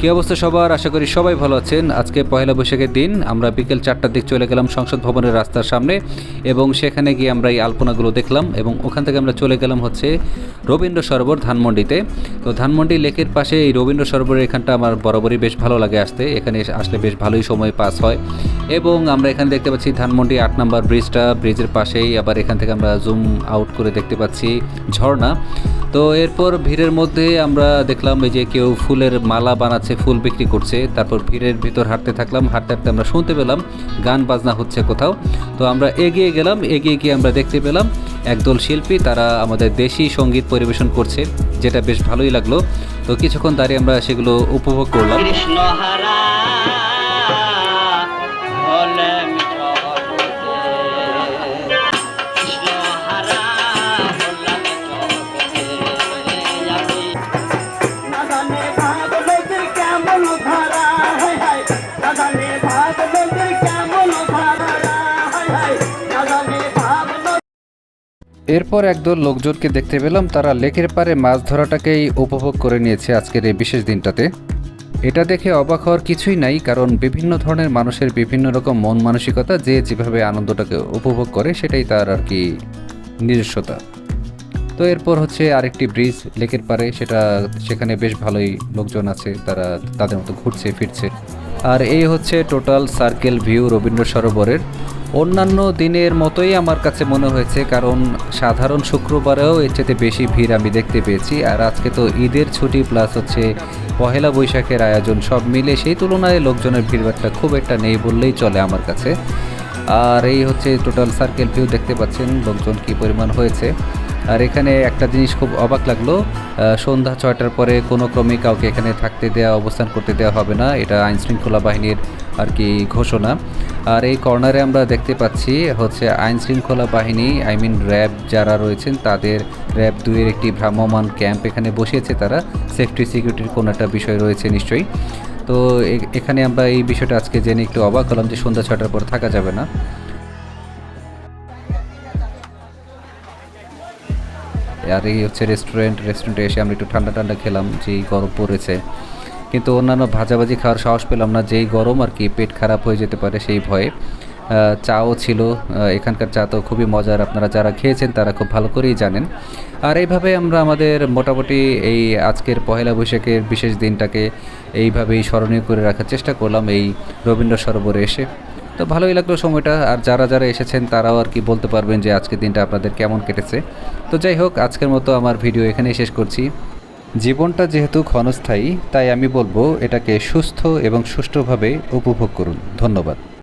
কি অবস্থা সবার? আশা করি সবাই ভালো আছেন। আজকে পয়লা বৈশাখের দিন, আমরা বিকেল চারটার দিক চলে গেলাম সংসদ ভবনের রাস্তার সামনে এবং সেখানে গিয়ে আমরা এই আলপনাগুলো দেখলাম এবং ওখান থেকে আমরা চলে গেলাম হচ্ছে রবীন্দ্র সরোবর ধানমন্ডিতে। তো ধানমন্ডি লেকের পাশে এই রবীন্দ্র সরোবরের এখানটা আমার বরাবরই বেশ ভালো লাগে আসতে। এখানে আসলে বেশ ভালোই সময় পাস হয়। এবং আমরা এখানে দেখতে পাচ্ছি ধানমন্ডি আট নম্বর ব্রিজটা। ব্রিজের পাশেই আবার এখান থেকে আমরা জুম আউট করে দেখতে পাচ্ছি ঝর্ণা। তো এরপর ভিড়ের মধ্যে আমরা দেখলাম এই যে কেউ ফুলের মালা বানাচ্ছে, ফুল বিক্রি করছে। তারপর ভিড়ের ভিতর হাঁটতে থাকলাম। হাঁটতে হাঁটতে আমরা শুনতে পেলাম গান বাজনা হচ্ছে কোথাও। তো আমরা এগিয়ে গেলাম, এগিয়ে গিয়ে আমরা দেখতে পেলাম একদল শিল্পী। তারা আমাদের দেশি সংগীত পরিবেশন করছে, যেটা বেশ ভালোই লাগল। তো কিছুক্ষণ দাঁড়িয়ে আমরা সেগুলো উপভোগ করলাম। এরপর একদল লোকজনকে দেখতে পেলাম, তারা লেকের পারে মাছ ধরাটাকেই উপভোগ করে নিয়েছে আজকের এই বিশেষ দিনটাতে। এটা দেখে অবাক হওয়ার কিছুই নাই, কারণ বিভিন্ন ধরনের মানুষের বিভিন্ন রকম মন মানসিকতা যে যেভাবে আনন্দটাকে উপভোগ করে, সেটাই তার আর কি নিজস্বতা। তো এরপর হচ্ছে আরেকটি ব্রিজ লেকের পারে সেটা সেখানে বেশ ভালোই লোকজন আছে, তারা তাদের মতো ঘুরছে, ফিরছে। আর এই হচ্ছে টোটাল সার্কেল ভিউ রবীন্দ্র সরোবরের অন্যান্য দিনের মতোই আমার কাছে মনে হয়েছে, কারণ সাধারণ শুক্রবারেও এর চেয়ে বেশি ভিড় আমি দেখতে পেয়েছি। আর আজকে তো ঈদের ছুটি, প্লাস হচ্ছে পহেলা বৈশাখের আয়োজন সব মিলে, সেই তুলনায় লোকজনের ভিড়ভাড়টা খুব একটা নেই বললেই চলে আমার কাছে। আর এই হচ্ছে টোটাল সার্কেল ভিউ দেখতে পাচ্ছেন, লোকজন কী পরিমাণ হয়েছে। আর এখানে একটা জিনিস খুব অবাক লাগল সন্ধ্যা ছয়টার পরে কোনো ক্রমে কাউকে এখানে থাকতে দেওয়া অবস্থান করতে দেওয়া হবে না, এটা আইন শৃঙ্খলা বাহিনীর আর কি ঘোষণা। আর এই কর্নারে আমরা দেখতে পাচ্ছি হচ্ছে আইন শৃঙ্খলা বাহিনী আই মিন র্যাব যারা রয়েছেন, তাদের র্যাব দুইয়ের একটি ভ্রাম্যমান ক্যাম্প এখানে বসিয়েছে তারা। সেফটি, সিকিউরিটির কোনো একটা বিষয় রয়েছে নিশ্চয়ই। তো এখানে আমরা এই বিষয়টা আজকে জেনে একটু অবাক হলাম যে সন্ধ্যা ছটার পর থাকা যাবে না। আর এই হচ্ছে রেস্টুরেন্ট রেস্টুরেন্টে এসে আমরা একটু ঠান্ডা ঠান্ডা খেলাম, যেই গরম পড়েছে। কিন্তু অন্যান্য ভাজাভাজি খাওয়ার সাহস পেলাম না, যেই গরম আর কি পেট খারাপ হয়ে যেতে পারে সেই ভয়ে। চাও ছিল এখানকার চা তো খুবই মজার, আপনারা যারা খেয়েছেন তারা খুব ভালো করেই জানেন। আর এইভাবে আমরা আমাদের মোটামুটি এই আজকের পহেলা বৈশাখের বিশেষ দিনটাকে এইভাবেই স্মরণীয় করে রাখার চেষ্টা করলাম এই রবীন্দ্র সরোবরে এসে। তো ভালোই লাগল সময়টা, আর যারা যারা এসেছেন তারাও আর কি বলতে পারবেন যে আজকের দিনটা আপনাদের কেমন কেটেছে। তো যাই হোক, আজকের মতো আমার ভিডিও এখানেই শেষ করছি। জীবনটা যেহেতু ক্ষণস্থায়ী, তাই আমি বলব এটাকে সুস্থ এবং সুষ্ঠুভাবে উপভোগ করুন। ধন্যবাদ।